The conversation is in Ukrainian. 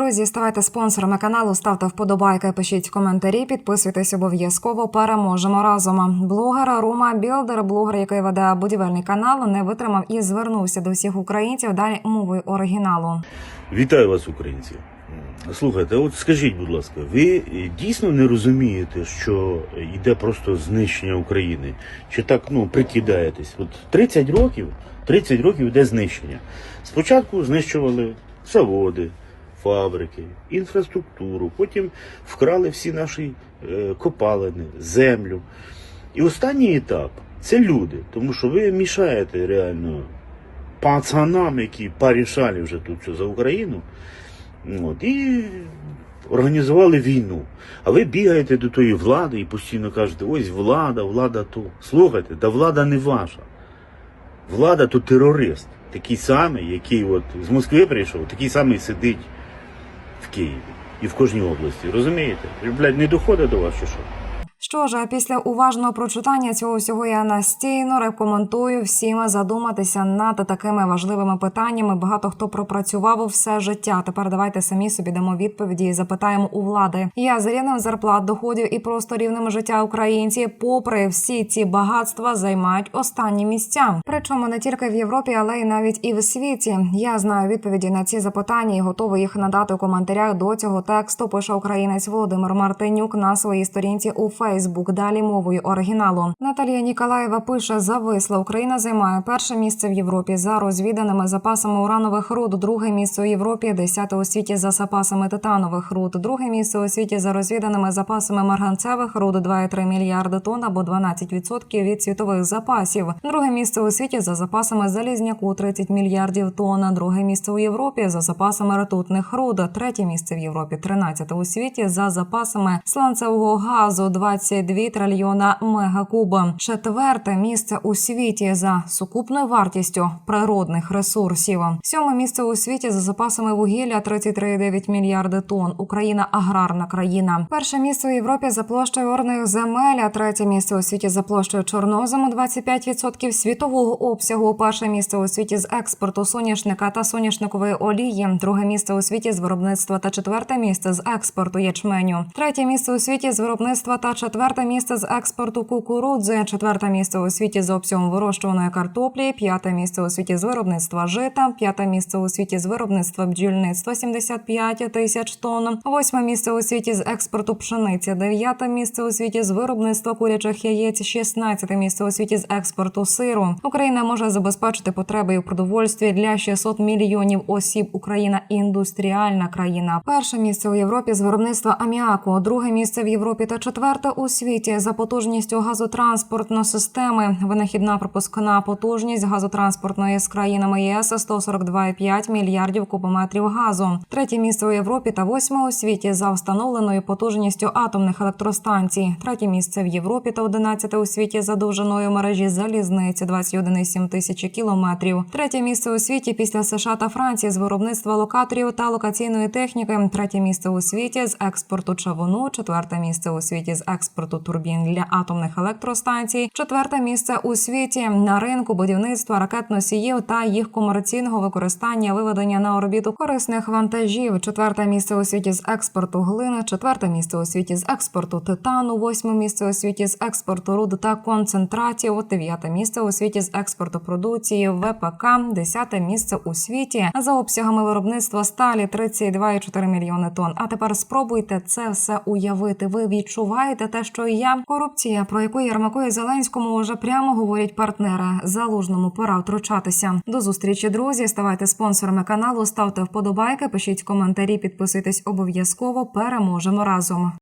Друзі, ставайте спонсорами каналу, ставте вподобайки, пишіть коментарі, підписуйтесь обов'язково. Переможемо разом. Блогер Рума Білдер, блогер, який веде будівельний канал, не витримав і звернувся до всіх українців. Далі мовою оригіналу. Вітаю вас, українці. Слухайте, от скажіть, будь ласка, ви дійсно не розумієте, що йде просто знищення України? Чи так ну прикидаєтесь? От 30 років, 30 років йде знищення. Спочатку знищували заводи, фабрики, інфраструктуру, потім вкрали всі наші е, копалини, землю. І останній етап це люди, тому що ви мішаєте реально пацанам, які порішали вже тут все за Україну. От, і організували війну. А ви бігаєте до тої влади і постійно кажете, ось влада, влада то. Слухайте, да влада не ваша. Влада то терорист. Такий самий, який от з Москви прийшов, такий самий сидить в Києві і в кожній області. Розумієте? Блядь, не доходить до вас, чи що? Що ж, після уважного прочитання цього всього я настійно рекомендую всім задуматися над такими важливими питаннями. Багато хто пропрацював все життя. Тепер давайте самі собі дамо відповіді і запитаємо у влади. Я за рівнем зарплат, доходів і просто рівнем життя українці, попри всі ці багатства, займають останні місця. Причому не тільки в Європі, але й навіть і в світі. Я знаю відповіді на ці запитання і готовий їх надати у коментарях до цього тексту. Пише українець Володимир Мартинюк на своїй сторінці у Фейсбук. Далі мовою оригіналу. Наталія Ніколаєва пише: зависла Україна займає перше місце в Європі за розвіданими запасами уранових руд. Друге місце у Європі, десяте у світі за запасами титанових руд. Друге місце у світі за розвіданими запасами марганцевих руд 2,3 мільярди тонн або 12% від світових запасів. Друге місце у світі за запасами залізняку 30 мільярдів тонн. Друге місце у Європі за запасами ртутних руд. Третє місце в Європі 13 у світі за запасами сланцевого газу 22 трильйона мегакуба. Четверте місце у світі за сукупною вартістю природних ресурсів. Сьоме місце у світі за запасами вугілля 33,9 мільярди тонн. Україна аграрна країна. Перше місце у Європі за площею орних земель. а Третє місце у світі за площею чорнозему 25% світового обсягу. Перше місце у світі з експорту соняшника та соняшникової олії. Друге місце у світі з виробництва та четверте місце з експорту ячменю. Третє місце у світі з виробництва та четверте місце з експорту кукурудзи. Четверте місце у світі з обсягом вирощуваної картоплі. П'яте місце у світі з виробництва жита. П'яте місце у світі з виробництва бджільництва 75 тисяч тонн. Восьме місце у світі з експорту пшениці. Дев'яте місце у світі з виробництва курячих яєць. 16 місце у світі з експорту сиру. Україна може забезпечити потреби у продовольстві для 600 мільйонів осіб. Україна індустріальна країна. Перше місце у Європі з виробництва аміаку. Друге місце в Європі та четверте у світі за потужністю газотранспортної системи. Винахідна пропускна потужність газотранспортної з країнами ЄС 142,5 мільярдів кубометрів газу. Третє місце у Європі та восьме у світі за встановленою потужністю атомних електростанцій. Третє місце в Європі та одинадцяте у світі за довжиною мережі залізниці 21,7 тисячі кілометрів. Третє місце у світі після США та Франції з виробництва локаторів та локаційної техніки. Третє місце у світі з експорту чавуну. Четверте місце у світі з експорту турбін для атомних електростанцій. Четверте місце у світі на ринку будівництва ракет-носіїв та їх комерційного використання виведення на орбіту корисних вантажів. Четверте місце у світі з експорту глини. Четверте місце у світі з експорту титану. Восьме місце у світі з експорту руд та концентратів. Дев'яте місце у світі з експорту продукції ВПК. Десяте місце у світі за обсягами виробництва сталі 32,4 мільйони тонн. А тепер спробуйте це все уявити. Ви відчуваєте те, що і я корупція, про яку Єрмаку і Зеленському вже прямо говорять партнери. Залужному пора втручатися. До зустрічі, друзі. Ставайте спонсорами каналу, ставте вподобайки, пишіть коментарі, підписуйтесь обов'язково. Переможемо разом.